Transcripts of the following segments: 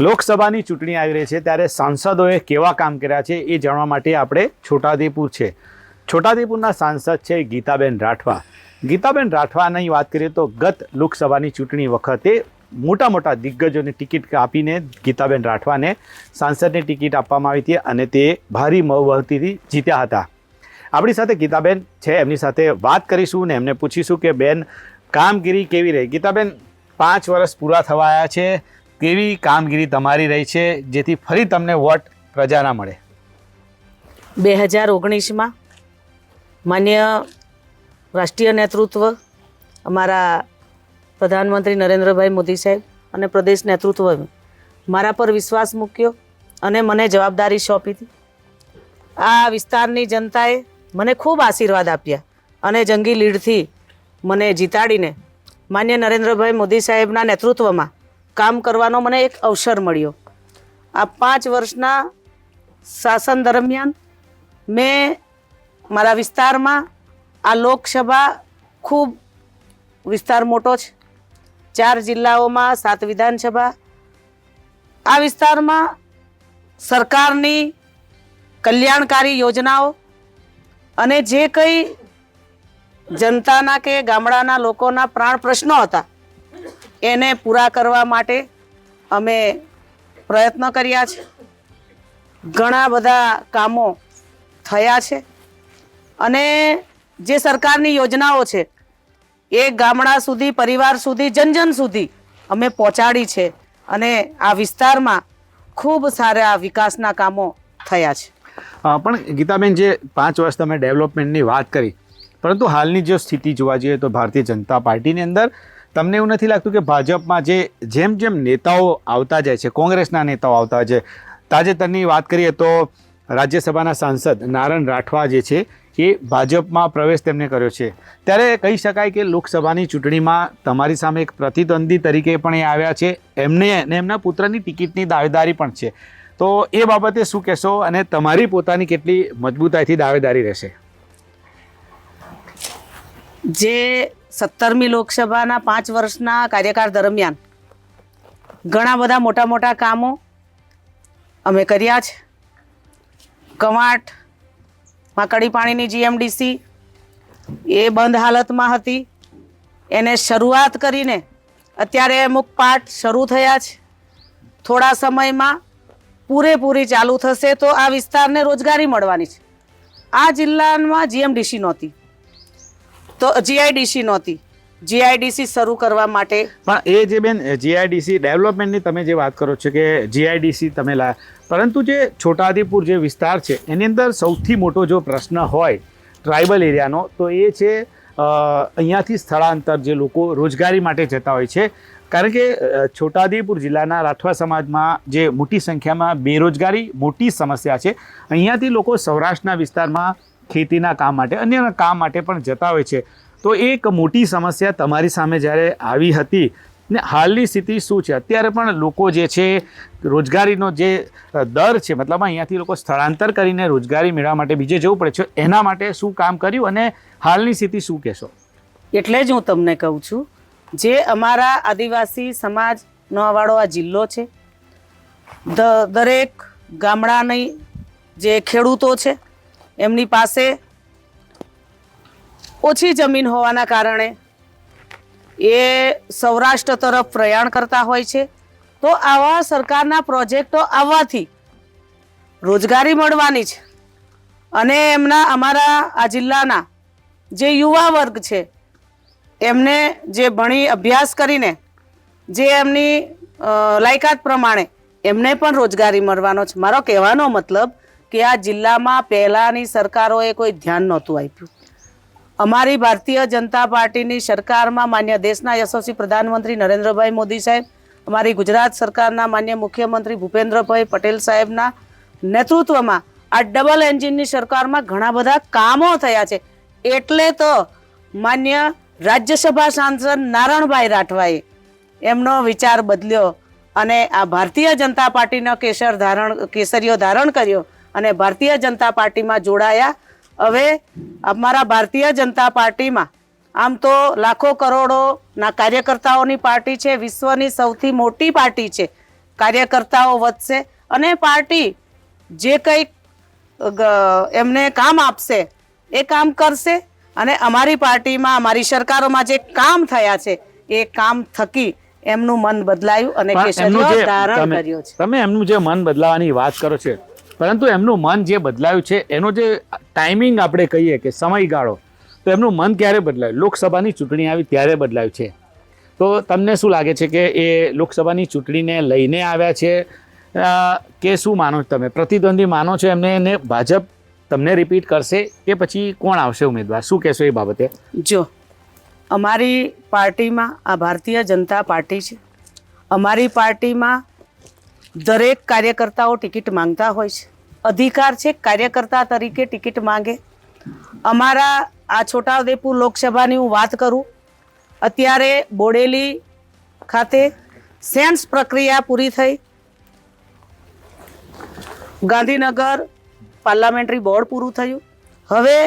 લોકસભાની ચૂંટણી આવી રહી છે, ત્યારે સાંસદોએ કેવા કામ કર્યા છે એ જાણવા માટે આપણે છોટાઉદેપુર છે. છોટાઉદેપુરના સાંસદ છે ગીતાબેન રાઠવા. ગીતાબેન રાઠવાની વાત કરીએ તો ગત લોકસભાની ચૂંટણી વખતે મોટા મોટા દિગ્ગજોને ટિકિટ આપીને ગીતાબેન રાઠવાને સાંસદની ટિકિટ આપવામાં આવી હતી અને તે ભારી મહબલતીથી જીત્યા હતા. આપણી સાથે ગીતાબેન છે, એમની સાથે વાત કરીશું ને એમને પૂછીશું કે બેન કામગીરી કેવી રહી? ગીતાબેન, પાંચ વર્ષ પૂરા થવા આવ્યા છે કેવી કામગીરી તમારી રહી છે, જેથી ફરી તમને વોટ પ્રજાના મળે? બે હજાર ઓગણીસમાં માન્ય રાષ્ટ્રીય નેતૃત્વ અમારા પ્રધાનમંત્રી નરેન્દ્રભાઈ મોદી સાહેબ અને પ્રદેશ નેતૃત્વ મારા પર વિશ્વાસ મૂક્યો અને મને જવાબદારી સોંપી હતી. આ વિસ્તારની જનતાએ મને ખૂબ આશીર્વાદ આપ્યા અને જંગી લીડથી મને જીતાડીને માન્ય નરેન્દ્રભાઈ મોદી સાહેબના નેતૃત્વમાં કામ કરવાનો મને એક અવસર મળ્યો. આ પાંચ વર્ષના શાસન દરમિયાન મેં મારા વિસ્તારમાં આ લોકસભા ખૂબ વિસ્તાર મોટો છે. ચાર જિલ્લાઓમાં સાત વિધાનસભા. આ વિસ્તારમાં સરકારની કલ્યાણકારી યોજનાઓ અને જે કંઈ જનતાના કે ગામડાના લોકોના પ્રાણ પ્રશ્નો હતા એને પૂરા કરવા માટે અમે પ્રયત્ન કર્યા છે. ઘણા બધા કામો થયા છે અને જે સરકારની યોજનાઓ છે એ ગામડા સુધી, પરિવાર સુધી જન જન સુધી અમે પહોંચાડી છે અને આ વિસ્તારમાં ખૂબ સારા વિકાસના કામો થયા છે. પણ ગીતાબેન, જે પાંચ વર્ષ તમે ડેવલપમેન્ટની વાત કરી, પરંતુ હાલની જો સ્થિતિ જોવા જઈએ તો ભારતીય જનતા પાર્ટીની અંદર તમને એવું નથી લાગતું કે ભાજપમાં જે જેમ જેમ નેતાઓ આવતા જાય છે, કોંગ્રેસના નેતાઓ આવતા છે, તાજેતરની વાત કરીએ તો રાજ્યસભાના સાંસદ નારણ રાઠવા જે છે એ ભાજપમાં પ્રવેશ તેમને કર્યો છે. ત્યારે કહી શકાય કે લોકસભાની ચૂંટણીમાં તમારી સામે એક પ્રતિદ્વંદી તરીકે પણ એ આવ્યા છે. એમને અને એમના પુત્રની ટિકિટની દાવેદારી પણ છે. તો એ બાબતે શું કહેશો અને તમારી પોતાની કેટલી મજબૂતાઈથી દાવેદારી રહેશે? જે સત્તરમી લોકસભાના પાંચ વર્ષના કાર્યકાળ દરમિયાન ઘણા બધા મોટા મોટા કામો અમે કર્યા છે. કવાંટ, માકડી પાણીની જીએમડીસી એ બંધ હાલતમાં હતી. એને શરૂઆત કરીને અત્યારે અમુક પાઠ શરૂ થયા છે. થોડા સમયમાં પૂરેપૂરી ચાલુ થશે તો આ વિસ્તારને રોજગારી મળવાની છે. આ જિલ્લામાં જીએમડીસી નહોતી. તો જીઆઈડીસી નહોતી. જીઆઈડીસી શરૂ કરવા માટે પણ એ જે બેન જીઆઈડીસી ડેવલપમેન્ટની તમે જે વાત કરો છો કે જીઆઈડીસી તમે લા પરંતુ જે છોટાઉદેપુર જે વિસ્તાર છે, એની અંદર સૌથી મોટો જો પ્રશ્ન હોય ટ્રાઇબલ એરિયાનો તો એ છે અહીંયાથી સ્થળાંતર જે લોકો રોજગારી માટે જતા હોય છે. કારણ કે છોટાઉદેપુર જિલ્લાના રાઠવા સમાજમાં જે મોટી સંખ્યામાં બેરોજગારી, મોટી સમસ્યા છે. અહીંયાથી લોકો સૌરાષ્ટ્રના વિસ્તારમાં ખેતીના કામ માટે અન્ય કામ માટે પણ જતા હોય છે. તો એક મોટી સમસ્યા તમારી સામે જ્યારે આવી હતી, ને હાલની સ્થિતિ શું છે? અત્યારે પણ લોકો જે છે, રોજગારીનો જે દર છે, મતલબ અહીંયાથી લોકો સ્થળાંતર કરીને રોજગારી મેળવવા માટે બીજે જવું પડે છે. એના માટે શું કામ કર્યું અને હાલની સ્થિતિ શું કહેશો? એટલે જ હું તમને કહું છું, જે અમારા આદિવાસી સમાજનો વાળો આ જિલ્લો છે દરેક ગામડાની જે ખેડૂતો છે એમની પાસે ઓછી જમીન હોવાના કારણે એ સૌરાષ્ટ્ર તરફ પ્રયાણ કરતા હોય છે. તો આવા સરકારના પ્રોજેક્ટો આવવાથી રોજગારી મળવાની છે. અને એમના અમારા આ જિલ્લાના જે યુવા વર્ગ છે, એમને જે ભણી અભ્યાસ કરીને જે એમની લાયકાત પ્રમાણે એમને પણ રોજગારી મળવાનો છે. મારો કહેવાનો મતલબ કે આ જિલ્લામાં પહેલાંની સરકારોએ કોઈ ધ્યાન નહોતું આપ્યું. અમારી ભારતીય જનતા પાર્ટીની સરકારમાં માન્ય દેશના યશસ્વી પ્રધાનમંત્રી નરેન્દ્રભાઈ મોદી સાહેબ, અમારી ગુજરાત સરકારના માન્ય મુખ્યમંત્રી ભૂપેન્દ્રભાઈ પટેલ સાહેબના નેતૃત્વમાં આ ડબલ એન્જિનની સરકારમાં ઘણા બધા કામો થયા છે. એટલે તો માન્ય રાજ્યસભા સાંસદ નારણભાઈ રાઠવાએ એમનો વિચાર બદલ્યો અને આ ભારતીય જનતા પાર્ટીનો કેસર ધારણ, કેસરીઓ ધારણ કર્યો. અને ભારતીય જનતા પાર્ટીમાં જોડાયા. હવે અમારા ભારતીય જનતા પાર્ટીમાં આમ તો લાખો કરોડોના કાર્યકર્તાઓની પાર્ટી છે વિશ્વની સૌથી મોટી પાર્ટી છે. કાર્યકર્તાઓ વધશે અને પાર્ટી જે કંઈક એમને કામ આપશે એ કામ કરશે અને અમારી પાર્ટીમાં અમારી સરકારોમાં જે કામ થયા છે એ કામ થકી એમનું મન બદલાયું અને જે ધારણ કર્યો છે. તમે એમનું જે મન બદલાવાની વાત કરો છો પરંતુ એમનું મન જે બદલાયું છે, એનો જે ટાઈમિંગ આપણે કહીએ કે સમયગાળો, તો એમનું મન ક્યારે બદલાયું? લોકસભાની ચૂંટણી આવી ત્યારે બદલાયું છે. તો તમને શું લાગે છે કે એ લોકસભાની ચૂંટણીને લઈને આવ્યા છે? કે શું માનો છો તમે? પ્રતિદ્વંદી માનો છો એમને એને ભાજપ તમને રિપીટ કરશે કે પછી કોણ આવશે ઉમેદવાર? શું કહેશો એ બાબતે? જો, અમારી પાર્ટીમાં આ ભારતીય જનતા પાર્ટી છે. અમારી પાર્ટીમાં દરેક કાર્યકર્તાઓ ટિકિટ માંગતા હોય છે. અધિકાર છે, કાર્યકર્તા તરીકે ટિકિટ માંગે. અમારા આ છોટાઉદેપુર લોકસભાની હું વાત કરું, અત્યારે બોડેલી ખાતે સેન્સ પ્રક્રિયા પૂરી થઈ. ગાંધીનગર પાર્લામેન્ટરી બોર્ડ પૂરું થયું. હવે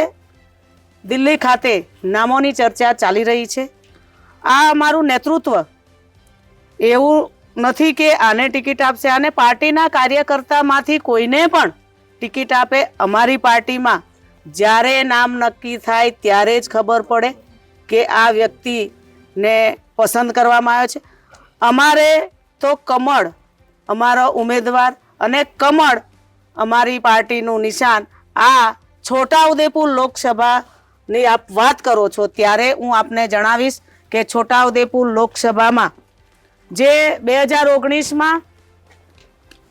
દિલ્હી ખાતે નામોની ચર્ચા ચાલી રહી છે. આ અમારું નેતૃત્વ એવું નથી કે આને ટિકિટ આપશે. આને પાર્ટીના કાર્યકર્તામાંથી કોઈને પણ ટિકિટ આપે અમારી પાર્ટીમાં. જ્યારે નામ નક્કી થાય ત્યારે જ ખબર પડે કે આ વ્યક્તિને પસંદ કરવામાં આવ્યો છે. અમારે તો કમળ, અમારો ઉમેદવાર અને કમળ અમારી પાર્ટીનું નિશાન આ છોટાઉદેપુર લોકસભાની આપ વાત કરો છો ત્યારે હું આપને જણાવીશ કે છોટાઉદેપુર લોકસભામાં જે બે હજાર ઓગણીસમાં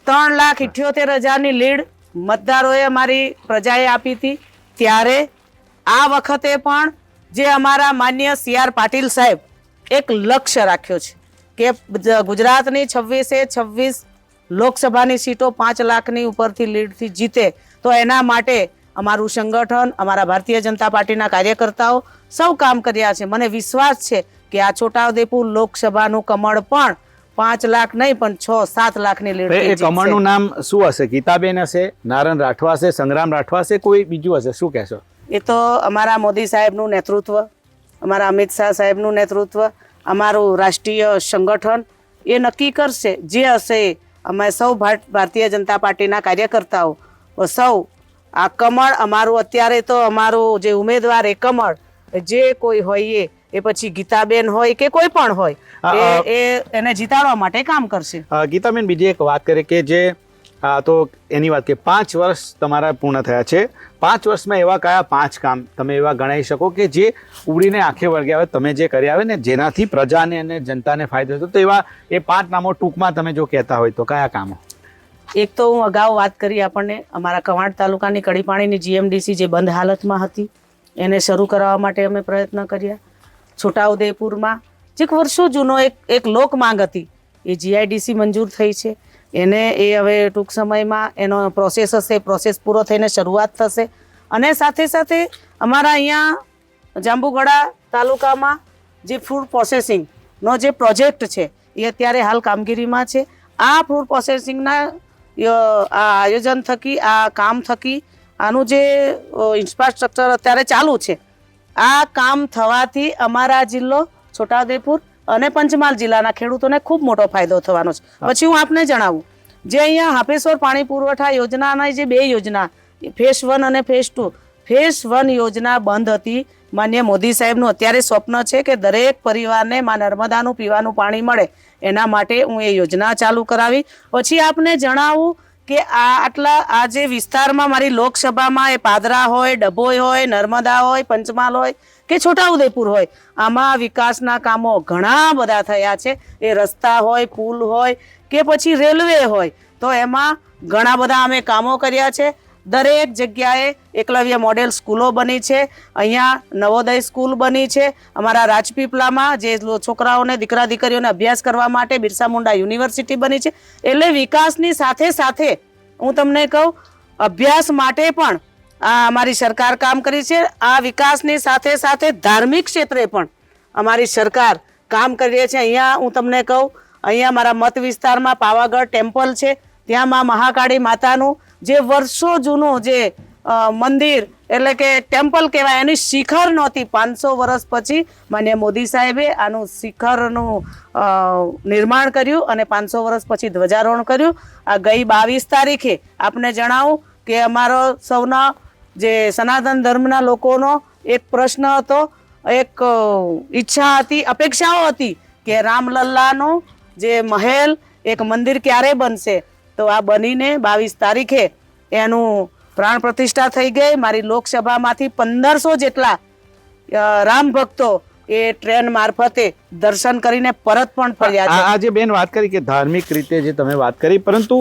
ત્રણ લાખ ઇઠ્યોતેર હજારની લીડ મતદારોએ અમારી પ્રજાએ આપી હતી. ત્યારે આ વખતે પણ જે અમારા માન્ય સી આર પાટીલ સાહેબ એક લક્ષ્ય રાખ્યો છે કે ગુજરાતની છવ્વીસે છવ્વીસ લોકસભાની સીટો પાંચ લાખની ઉપરથી લીડથી જીતે તો એના માટે અમારું સંગઠન, અમારા ભારતીય જનતા પાર્ટીના કાર્યકર્તાઓ સૌ કામ કર્યા છે. મને વિશ્વાસ છે કે આ છોટાઉદેપુર લોકસભાનું કમળ પણ પાંચ લાખ નહીં પણ છ સાત લાખની લીડ એ કમળનું નામ શું હશે? ગીતાબેન હશે નારાયણ રાઠવા હશે સંગ્રામ રાઠવા હશે કોઈ બીજું હશે? શું કહેશો? એ તો અમારા મોદી સાહેબનું નેતૃત્વ અમારા અમિત શાહ સાહેબનું નેતૃત્વ અમારું રાષ્ટ્રીય સંગઠન એ નક્કી કરશે જે હશે અમે સૌ ભાર- ભારતીય જનતા પાર્ટીના કાર્યકર્તાઓ સૌ. આ કમળ અમારું અત્યારે તો અમારું જે ઉમેદવાર એ કમળ જે કોઈ હોય એ પછી ગીતાબેન હોય કે કોઈ પણ હોય એ એને જીતાડવા માટે કામ કરશે. ગીતાબેન બીજી એક વાત કરીએ કે જે આ તો એની વાત કે પાંચ વર્ષ તમારા પૂર્ણ થયા છે. પાંચ વર્ષમાં એવા કયા પાંચ કામ તમે એવા ગણાવી શકો કે જે ઉડીને આંખે વળગ્યા હોય તમે જે કર્યા આવે ને જેનાથી પ્રજાને અને જનતાને ફાયદો થતો તો એવા એ પાંચ નામો ટૂંકમાં તમે જો કહેતા હોય તો કયા કામો? એક તો હું અગાઉ વાત કરી આપણને અમારા કવાંટ તાલુકાની કડીપાણીની જીએમડીસી જે બંધ હાલતમાં હતી એને શરૂ કરવા માટે અમે પ્રયત્ન કર્યા. છોટાઉદેપુરમાં, જે વર્ષો જૂનો એક એક લોક માંગ હતી. એ જીઆઈડીસી મંજૂર થઈ છે. એને એ હવે ટૂંક સમયમાં એનો પ્રોસેસ હશે પ્રોસેસ પૂરો થઈને શરૂઆત થશે. અને સાથે સાથે અમારા અહીંયા જાંબુગડા તાલુકામાં જે ફૂડ પ્રોસેસિંગનો જે પ્રોજેક્ટ છે, એ અત્યારે હાલ કામગીરીમાં છે. આ ફૂડ પ્રોસેસિંગના આ આયોજન થકી, આ કામ થકી, આનું જે ઇન્ફ્રાસ્ટ્રક્ચર અત્યારે ચાલુ છે. આ કામ થવાથી અમારા જિલ્લો છોટાઉદેપુર અને પંચમહાલ જિલ્લાના ખેડૂતોને ખૂબ મોટો ફાયદો થવાનો છે. પછી હું આપને જણાવું જે અહીંયા હાપેશ્વર પાણી પુરવઠા યોજનાના જે બે યોજના ફેસ વન અને ફેસ ટુ ફેસ વન યોજના બંધ હતી. માન્ય મોદી સાહેબનું અત્યારે સ્વપ્ન છે કે દરેક પરિવારને માં નર્મદાનું પીવાનું પાણી મળે. એના માટે હું એ યોજના ચાલુ કરાવી. પછી આપને જણાવું કે આ આટલા, આ જે વિસ્તારમાં મારી લોકસભામાં એ પાદરા હોય, ડભોઈ હોય, નર્મદા હોય, પંચમહાલ હોય કે છોટાઉદેપુર હોય, આમાં વિકાસના કામો ઘણા બધા થયા છે. એ રસ્તા હોય, પુલ હોય કે પછી રેલવે હોય, તો એમાં ઘણા બધા અમે કામો કર્યા છે. દરેક જગ્યાએ એકલવ્ય મોડેલ સ્કૂલો બની છે. અહીંયા નવોદય સ્કૂલ બની છે. અમારા રાજપીપળામાં જે છોકરાઓને, દીકરા દીકરીઓને અભ્યાસ કરવા માટે બિરસા મુંડા યુનિવર્સિટી બની છે. એટલે વિકાસની સાથે સાથે હું તમને કહું, અભ્યાસ માટે પણ આ અમારી સરકાર કામ કરી છે. આ વિકાસની સાથે સાથે ધાર્મિક ક્ષેત્રે પણ અમારી સરકાર કામ કરી રહી છે. અહીંયા હું તમને કહું, અહીંયા મારા મત વિસ્તારમાં પાવાગઢ ટેમ્પલ છે. ત્યાં માં મહાકાળી માતાનું જે વર્ષો જૂનું જે મંદિર, એટલે કે ટેમ્પલ કહેવાય, એની શિખર નહોતી. પાંચસો વર્ષ પછી માન્ય મોદી સાહેબે આનું શિખરનું નિર્માણ કર્યું અને પાંચસો વર્ષ પછી ધ્વજારોહણ કર્યું. આ ગઈ બાવીસ તારીખે આપને જણાવું કે અમારો સૌના જે સનાતન ધર્મના લોકોનો એક પ્રશ્ન હતો, એક ઈચ્છા હતી, અપેક્ષાઓ હતી કે રામલલ્લાનો જે મહેલ, એક મંદિર ક્યારે બનશે? તો આ બનીને બાવીસ તારીખે એનું પ્રાણ પ્રતિષ્ઠા થઈ ગઈ. મારી લોકસભામાંથી પંદરસો જેટલા રામ ભક્તો એ ટ્રેન મારફતે દર્શન કરીને પરત પણ ફર્યા આજે બેન વાત કરી કે ધાર્મિક રીતે જે તમે વાત કરી, પરંતુ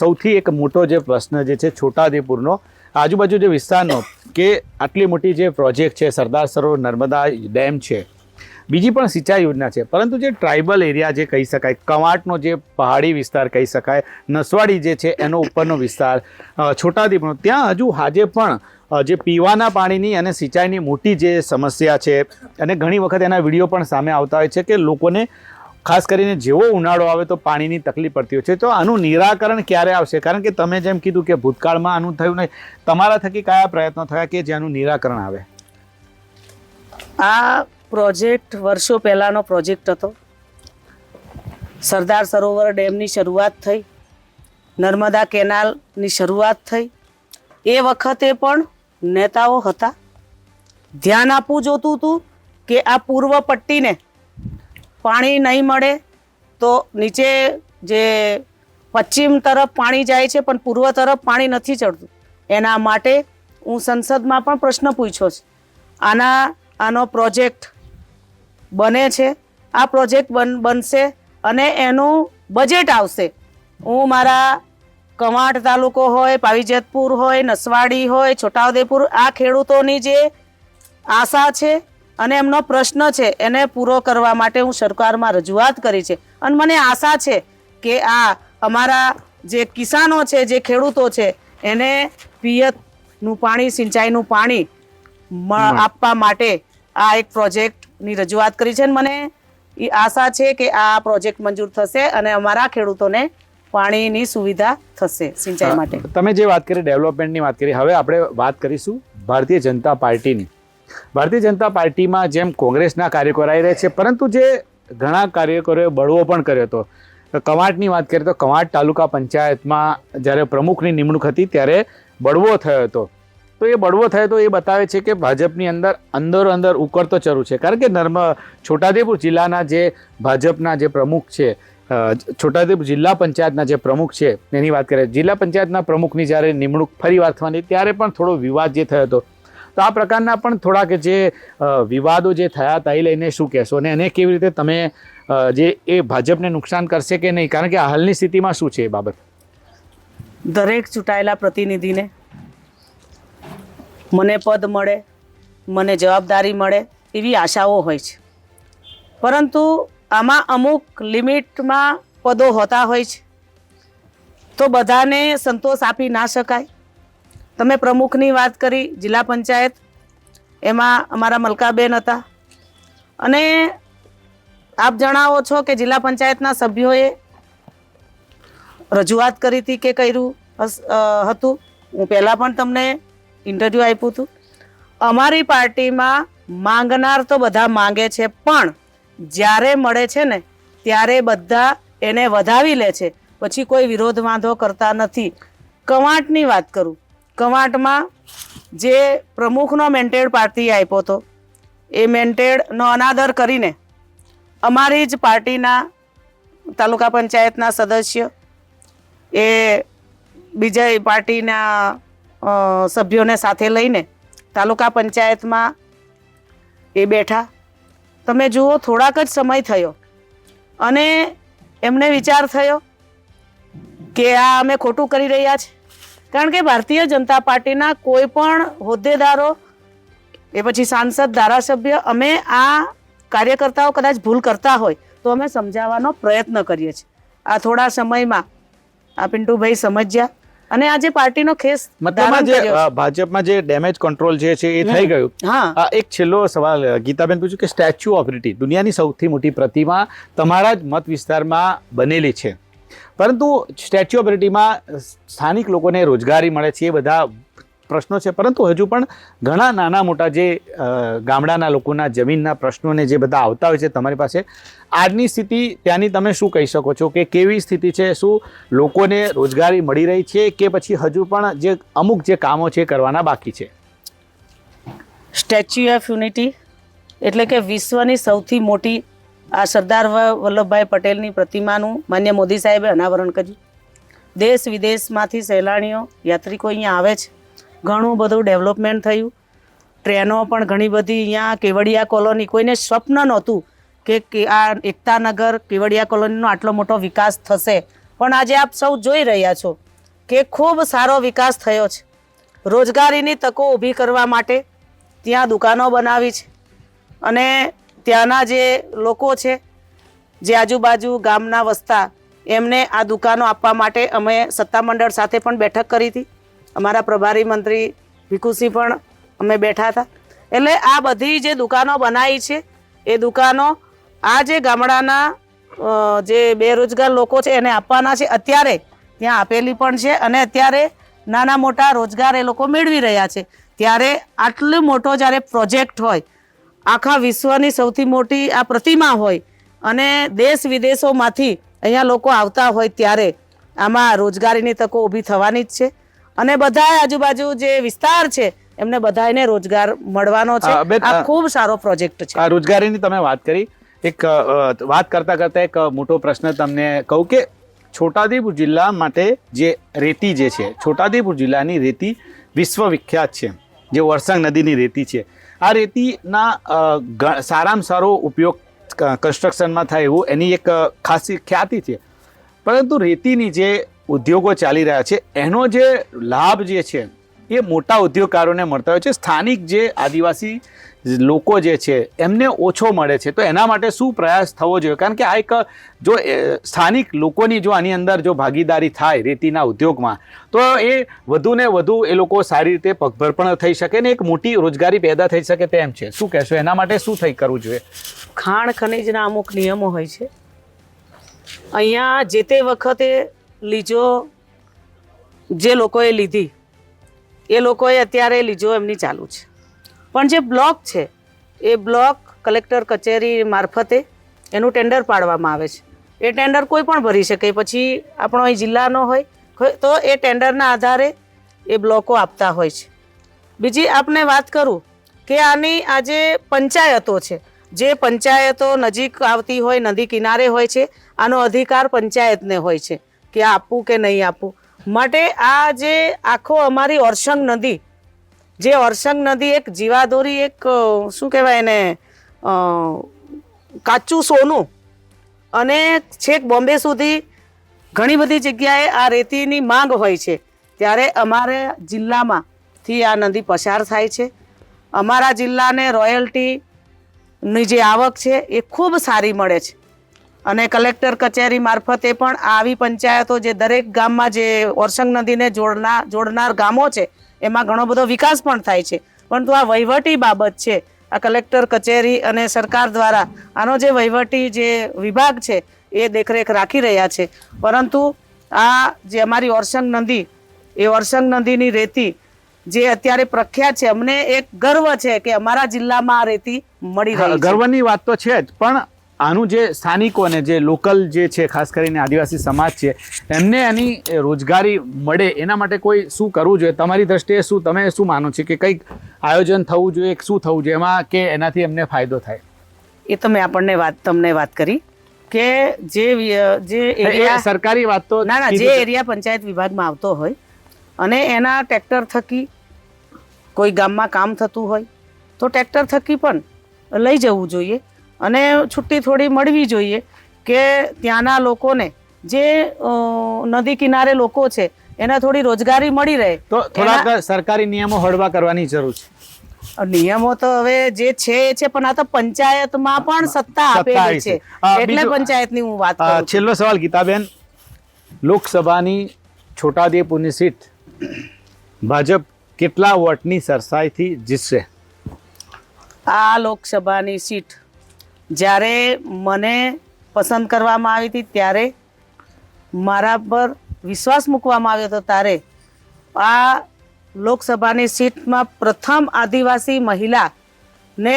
સૌથી એક મોટો જે પ્રશ્ન જે છે છોટાઉદેપુરનો, આજુબાજુ જે વિસ્તારનો, કે આટલી મોટી જે પ્રોજેક્ટ છે, સરદાર સરોવર નર્મદા ડેમ છે બીજી પણ સિંચાઈ યોજના છે. પરંતુ જે ટ્રાઇબલ એરિયા જે કહી શકાય, કવાંટનો જે પહાડી વિસ્તાર કહી શકાય, નસવાડી જે છે એનો ઉપરનો વિસ્તાર છોટાદીપનો ત્યાં હજુ આજે પણ જે પીવાના પાણીની અને સિંચાઈની મોટી જે સમસ્યા છે, અને ઘણી વખત એના વીડિયો પણ સામે આવતા હોય છે કે લોકોને, ખાસ કરીને જેવો ઉનાળો આવે તો પાણીની તકલીફ પડતી હોય છે. તો આનું નિરાકરણ ક્યારે આવશે? કારણ કે તમે જેમ કીધું કે ભૂતકાળમાં આનું થયું નહીં, તમારા થકી કયા પ્રયત્નો થયા કે જેનું નિરાકરણ આવે? આ પ્રોજેક્ટ વર્ષો પહેલાંનો પ્રોજેક્ટ હતો. સરદાર સરોવર ડેમની શરૂઆત થઈ. નર્મદા કેનાલની શરૂઆત થઈ. એ વખતે પણ નેતાઓ હતા. ધ્યાન આપવું જોતું હતું કે આ પૂર્વ પટ્ટીને પાણી નહીં મળે તો નીચે જે પશ્ચિમ તરફ પાણી જાય છે પણ પૂર્વ તરફ પાણી નથી ચડતું. એના માટે હું સંસદમાં પણ પ્રશ્ન પૂછ્યો છે. આના, આનો પ્રોજેક્ટ બને છે. આ પ્રોજેક્ટ બન બનશે અને એનું બજેટ આવશે. હું મારા કવાંટ તાલુકો હોય પાવીજતપુર હોય નસવાડી હોય છોટાઉદેપુર આ ખેડૂતોની જે આશા છે અને એમનો પ્રશ્ન છે એને પૂરો કરવા માટે હું સરકારમાં રજૂઆત કરી છે. અને મને આશા છે કે આ અમારા જે કિસાનો છે જે ખેડૂતો છે એને પિયતનું પાણી સિંચાઈનું પાણી આપવા માટે આ એક પ્રોજેક્ટની રજૂઆત કરી છે અને મને એ આશા છે કે આ પ્રોજેક્ટ મંજૂર થશે અને અમારા ખેડૂતોને પાણીની સુવિધા થશે સિંચાઈ માટે. તમે જે વાત કરી ડેવલપમેન્ટની વાત કરી હવે આપણે વાત કરીશું ભારતીય જનતા પાર્ટીની. ભારતીય જનતા પાર્ટીમાં જેમ કોંગ્રેસના કાર્યકરો આવી રહ્યા છે પરંતુ જે ઘણા કાર્યકરોએ બળવો પણ કર્યો હતો. કવાંટની વાત કરીએ તો કવાંટ તાલુકા પંચાયતમાં જ્યારે પ્રમુખની નિમણૂક હતી ત્યારે બળવો થયો હતો. તો એ બળવો થયો તો એ બતાવે છે કે ભાજપની અંદર અંદરો અંદર ઉકળતો ચરું છે. કારણ કે નર્મ છોટાદેપુર જિલ્લાના જે ભાજપના જે પ્રમુખ છે છોટાદેપુર જિલ્લા પંચાયતના જે પ્રમુખ છે, એની વાત કરીએ જિલ્લા પંચાયતના પ્રમુખની જ્યારે નિમણૂક ફરી વાર થવાની, ત્યારે પણ થોડો વિવાદ જે થયો હતો. તો આ પ્રકારના પણ થોડાક જે વિવાદો જે થયા હતા, એ લઈને શું કહેશો? અને એને કેવી રીતે તમે જે એ ભાજપને નુકસાન કરશે કે નહીં? કારણ કે હાલની સ્થિતિમાં શું છે એ બાબત? દરેક ચૂંટાયેલા પ્રતિનિધિને મને પદ મળે, મને જવાબદારી મળે એવી આશાઓ હોય છે. પરંતુ આમાં અમુક લિમિટમાં પદો હોતા હોય છે. તો બધાને સંતોષ આપી ના શકાય. તમે પ્રમુખની વાત કરી, જિલ્લા પંચાયત, એમાં અમારા મલકાબેન હતા. અને આપ જણાવો છો કે જિલ્લા પંચાયતના સભ્યોએ રજૂઆત કરી હતી કે કર્યું હતું? હું પહેલાં પણ તમને ઇન્ટરવ્યૂ આપ્યું હતું. અમારી પાર્ટીમાં માંગનાર તો બધા માંગે છે, પણ જ્યારે મળે છે ને, ત્યારે બધા એને વધાવી લે છે. પછી કોઈ વિરોધ વાંધો કરતા નથી. કવાંટની વાત કરું. કવાંટમાં જે પ્રમુખનો મેન્ટેડ પાર્ટી આપ્યો હતો, એ મેન્ટેડનો અનાદર કરીને અમારી જ પાર્ટીના તાલુકા પંચાયતના સદસ્ય, એ બીજા પાર્ટીના સભ્યોને સાથે લઈને તાલુકા પંચાયતમાં એ બેઠા. તમે જુઓ, થોડાક જ સમય થયો અને એમને વિચાર થયો કે આ અમે ખોટું કરી રહ્યા છે. કારણ કે ભારતીય જનતા પાર્ટીના કોઈ પણ હોદ્દેદારો એ પછી સાંસદ, ધારાસભ્ય, અમે આ કાર્યકર્તાઓ કદાચ ભૂલ કરતા હોય તો અમે સમજાવવાનો પ્રયત્ન કરીએ છીએ. આ થોડા સમયમાં આ પિન્ટુભાઈ સમજ્યા. અને આ જે પાર્ટીનો ખેસ મતલબમાં જે ભાજપમાં જે ડેમેજ કંટ્રોલ જે છે એ થઈ ગયું. હા. એક છેલ્લો સવાલ ગીતાબેન પૂછ્યું કે સ્ટેચ્યુ ઓફ યુનિટી દુનિયાની સૌથી મોટી પ્રતિમા તમારા જ મત વિસ્તારમાં બનેલી છે. પરંતુ સ્ટેચ્યુ ઓફ યુનિટીમાં સ્થાનિક લોકોને રોજગારી મળે છે એ બધા પ્રશ્નો છે. પરંતુ હજુ પણ ઘણા નાના મોટા જે ગામડાના લોકોના જમીનના પ્રશ્નોને જે બધા આવતા હોય છે તમારી પાસે, આજની સ્થિતિ ત્યાંની તમે શું કહી શકો છો કે કેવી સ્થિતિ છે? શું લોકોને રોજગારી મળી રહી છે કે પછી હજુ પણ જે અમુક જે કામો છે કરવાના બાકી છે? સ્ટેચ્યુ ઓફ યુનિટી એટલે કે વિશ્વની સૌથી મોટી, આ સરદાર વલ્લભભાઈ પટેલની પ્રતિમાનું માન્ય મોદી સાહેબે અનાવરણ કર્યું. દેશ વિદેશમાંથી સહેલાણીઓ, યાત્રિકો અહીંયા આવે છે. ઘણું બધું ડેવલપમેન્ટ થયું. ટ્રેનો પણ ઘણી બધી અહીંયા કેવડિયા કોલોની કોઈને સ્વપ્ન નહોતું કે આ એકતાનગર કેવડિયા કોલોનીનો આટલો મોટો વિકાસ થશે. પણ આજે આપ સૌ જોઈ રહ્યા છો કે ખૂબ સારો વિકાસ થયો છે. રોજગારીની તકો ઊભી કરવા માટે ત્યાં દુકાનો બનાવી છે. અને ત્યાંના જે લોકો છે, જે આજુબાજુ ગામના વસતા, એમને આ દુકાનો આપવા માટે અમે સત્તામંડળ સાથે પણ બેઠક કરી હતી. અમારા પ્રભારી મંત્રી ભીખુસિંહ પણ અમે બેઠા હતા. એટલે આ બધી જે દુકાનો બનાવી છે, એ દુકાનો આ જે ગામડાના જે બેરોજગાર લોકો છે, એને આપવાના છે. અત્યારે ત્યાં આપેલી પણ છે અને અત્યારે નાના મોટા રોજગાર એ લોકો મેળવી રહ્યા છે. ત્યારે આટલો મોટો જ્યારે પ્રોજેક્ટ હોય, આખા વિશ્વની સૌથી મોટી આ પ્રતિમા હોય અને દેશ વિદેશોમાંથી અહીંયા લોકો આવતા હોય ત્યારે આમાં રોજગારીની તકો ઊભી થવાની જ છે. અને બધા આજુબાજુ જે વિસ્તાર છે એમને બધાને રોજગાર મળવાનો છે. આ ખૂબ સારો પ્રોજેક્ટ છે. આ રોજગારીની તમે વાત કરી. એક વાત કરતા કરતા એક મોટો પ્રશ્ન તમને કહું કે છોટાઉદેપુર જિલ્લા માટે જે રેતી જે છે છોટાઉદેપુર જિલ્લાની રેતી વિશ્વવિખ્યાત છે જે વરસાંગ નદીની રેતી છે. આ રેતીના સારામાં સારો ઉપયોગ કન્સ્ટ્રક્શનમાં થાય એવું એની એક ખાસી ખ્યાતિ છે. પરંતુ રેતીની જે ઉદ્યોગો ચાલી રહ્યા છે. એનો જે લાભ જે છે, એ મોટા ઉદ્યોગકારોને મળતા હોય છે. સ્થાનિક જે આદિવાસી લોકો જે છે, એમને ઓછો મળે છે. તો એના માટે શું પ્રયાસ થવો જોઈએ? કારણ કે આ એક, જો સ્થાનિક લોકોની જો આની અંદર જો ભાગીદારી થાય રેતીના ઉદ્યોગમાં, તો એ વધુ ને વધુ એ લોકો સારી રીતે પગભર પણ થઈ શકે ને એક મોટી રોજગારી પેદા થઈ શકે તેમ છે. શું કહેશો? એના માટે શું થઈ કરવું જોઈએ? ખાણ ખનીજના અમુક નિયમો હોય છે. અહીંયા જે તે વખતે લીજો જે લોકોએ લીધી, એ લોકોએ અત્યારે લીજો એમની ચાલુ છે. પણ જે બ્લોક છે, એ બ્લોક કલેક્ટર કચેરી મારફતે એનું ટેન્ડર પાડવામાં આવે છે. એ ટેન્ડર કોઈ પણ ભરી શકે, પછી આપણો અહીં જિલ્લાનો હોય તો એ ટેન્ડરના આધારે એ બ્લોકો આપતા હોય છે. બીજી આપને વાત કરું કે આની આજે પંચાયતો છે, જે પંચાયતો નજીક આવતી હોય, નદી કિનારે હોય છે, આનો અધિકાર પંચાયતને હોય છે. કે આપવું કે નહીં આપવું માટે આ જે આખો અમારી ઓરસંગ નદી, જે ઓરસંગ નદી એક જીવાદોરી એક શું કહેવાય એને કાચું સોનું અને છેક બોમ્બે સુધી ઘણી બધી જગ્યાએ આ રેતીની માંગ હોય છે. ત્યારે અમારે જિલ્લામાંથી આ નદી પસાર થાય છે. અમારા જિલ્લાને રોયલ્ટીની જે આવક છે એ ખૂબ સારી મળે છે. અને કલેક્ટર કચેરી મારફતે પણ આવી પંચાયતો જે દરેક ગામમાં જે ઓરસંગ નદીને જોડના જોડનાર ગામો છે એમાં ઘણો બધો વિકાસ પણ થાય છે. પરંતુ આ વહીવટી બાબત છે આ કલેક્ટર કચેરી અને સરકાર દ્વારા આનો જે વહીવટી જે વિભાગ છે એ દેખરેખ રાખી રહ્યા છે. પરંતુ આ જે અમારી ઓરસંગ નદી એ ઓરસંગ નદીની રેતી જે અત્યારે પ્રખ્યાત છે અમને એક ગર્વ છે કે અમારા જિલ્લામાં આ રેતી મળી રહી ગર્વની વાત તો છે જ પણ આનું જે સ્થાનિકોને જે લોકલ જે છે ખાસ કરીને આદિવાસી સમાજ છે એમને એની રોજગારી મળે એના માટે કોઈ શું કરવું જોઈએ? તમારી દ્રષ્ટિએ શું તમે શું માનો છો કે કંઈક આયોજન થવું જોઈએ શું થવું જોઈએ? એમાં કે એનાથી એમને ફાયદો થાય? એ તો મેં આપણને વાત તમને વાત કરી કે જે જે એરિયા સરકારી વાત તો ના ના જે એરિયા પંચાયત વિભાગમાં આવતો હોય અને એના ટ્રેક્ટર થકી કોઈ ગામમાં કામ થતું હોય તો ટ્રેક્ટર થકી પણ લઈ જવું જોઈએ. અને છુટ્ટી થોડી મળવી જોઈએ કે ત્યાંના લોકોને જે નદી કિનારે લોકો છે એને થોડી રોજગારી મળી રહે. તો થોડાક સરકારી નિયમો હળવા કરવાની જરૂર છે. નિયમો તો હવે જે છે એ છે પણ આ તો પંચાયતમાં પણ સત્તા આપેલી છે. છે. એટલે પંચાયતની હું વાત કરું છેલ્લો સવાલ ગીતાબેન. લોકસભાની છોટાઉદેપુરની સીટ ભાજપ કેટલા વોટની સરસાઈથી જીતશે? આ લોકસભાની સીટ જ્યારે મને પસંદ કરવામાં આવી હતી, ત્યારે મારા પર વિશ્વાસ મૂકવામાં આવ્યો હતો, ત્યારે આ લોકસભાની સીટમાં પ્રથમ આદિવાસી મહિલા ને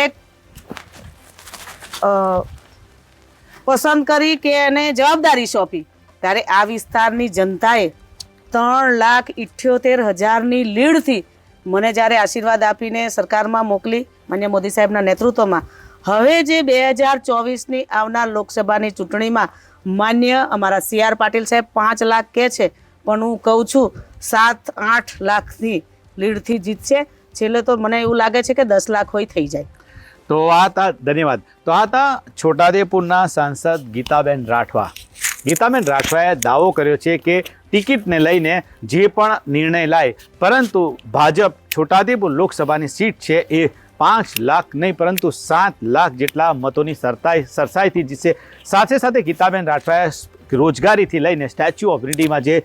પસંદ કરી કે એને જવાબદારી સોંપી. ત્યારે આ વિસ્તારની જનતાએ ત્રણ લાખ ઇઠ્યોતેર હજારની લીડથી મને જ્યારે આશીર્વાદ આપીને સરકારમાં મોકલી, માન્ય મોદી સાહેબના નેતૃત્વમાં હવે જે બે હજાર ચોવીસની આવનાર લોકસભાની ચૂંટણીમાં માન્ય અમારા સી આર પાટીલ સાહેબ પાંચ લાખ કહે છે, પણ હું કહું છું સાત આઠ લાખની લીડથી જીતશે. છેલ્લે તો મને એવું લાગે છે કે દસ લાખ હોય થઈ જાય. તો આ તા, ધન્યવાદ. તો આ તા છોટાદેપુરના સાંસદ ગીતાબેન રાઠવા. ગીતાબેન રાઠવાએ દાવો કર્યો છે કે ટિકિટને લઈને જે પણ નિર્ણય લાય, પરંતુ ભાજપ છોટાદેપુર લોકસભાની સીટ છે એ પાંચ લાખ નહીં, પરંતુ સાત લાખ જેટલા મતોની સરતાઈ સરસાઈથી જીતશે સાથે સાથે ગીતાબેન રાઠવાએ રોજગારીથી લઈને સ્ટેચ્યુ ઓફ યુનિટીમાં જે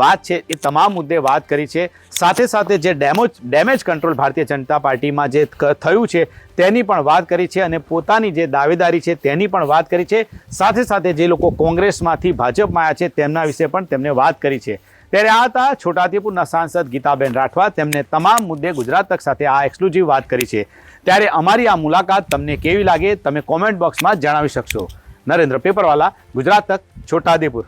વાત છે, એ તમામ મુદ્દે વાત કરી છે. સાથે સાથે જે ડેમોજ ડેમેજ કંટ્રોલ ભારતીય જનતા પાર્ટીમાં જે થયું છે, તેની પણ વાત કરી છે અને પોતાની જે દાવેદારી છે, તેની પણ વાત કરી છે. સાથે સાથે જે લોકો કોંગ્રેસમાંથી ભાજપમાં આવ્યા છે, તેમના વિશે પણ તેમને વાત કરી છે. ત્યારે આ હતા છોટાઉદેપુરના સાંસદ ગીતાબેન રાઠવા. તેમને તમામ મુદ્દે ગુજરાત તક સાથે આ એક્સક્લુઝિવ વાત કરી છે. ત્યારે અમારી આ મુલાકાત તમને કેવી લાગે, તમે કોમેન્ટ બોક્સમાં જણાવી શકશો. નરેન્દ્ર પેપરવાલા, ગુજરાત તક, છોટાઉદેપુર.